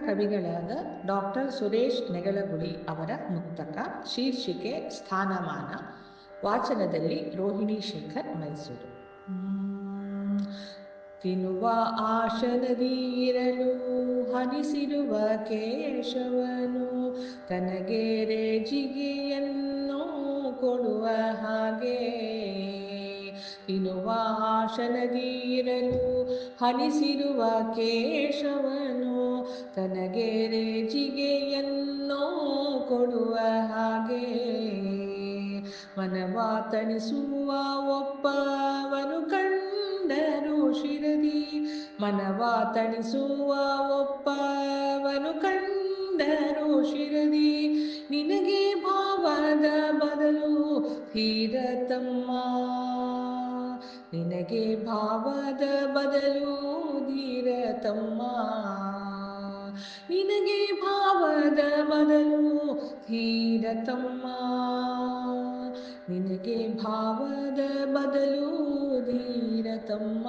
ಕವಿಗಳಾದ doctor Suresh ನೆಗಳಗುಳಿ ಅವರ ಮುಕ್ತಕ, ಶೀರ್ಷಿಕೆ ಸ್ಥಾನಮಾನ, ವಾಚನದಲ್ಲಿ ರೋಹಿಣಿ ಶೇಖರ್ ಮೈಸೂರು. ತಿನ್ನುವ ಆಶನದಿ ಇರಲು ಹನಿಸಿರುವ ಕೇಶವನು ತನಗೆ ರೇಜಿಗೆಯನ್ನು ಕೊಡುವ ಹಾಗೆ ತಿನ್ನುವ ಆಶನದಿ ಇರಲು ಹನಿಸಿರುವ ಕೇಶವನು ತನಗೆ ರೇಜಿಗೆಯನ್ನು ಕೊಡುವ ಹಾಗೆ ಮನವ ಒಪ್ಪವನು ಕಂಡರು ಶಿರದಿ. ಮನವ ಒಪ್ಪವನು ಕಂಡರು ಶಿರದಿ. ನಿನಗೆ ಭಾವದ ಬದಲು ಧೀರತಮ್ಮ. ನಿನಗೆ ಭಾವದ ಬದಲು ಧೀರತಮ್ಮ. ನಿನಗೆ ಭಾವದ ಬದಲು ಧೀರತಮ್ಮ ನಿನಗೆ ಭಾವದ ಬದಲು ಧೀರತಮ್ಮ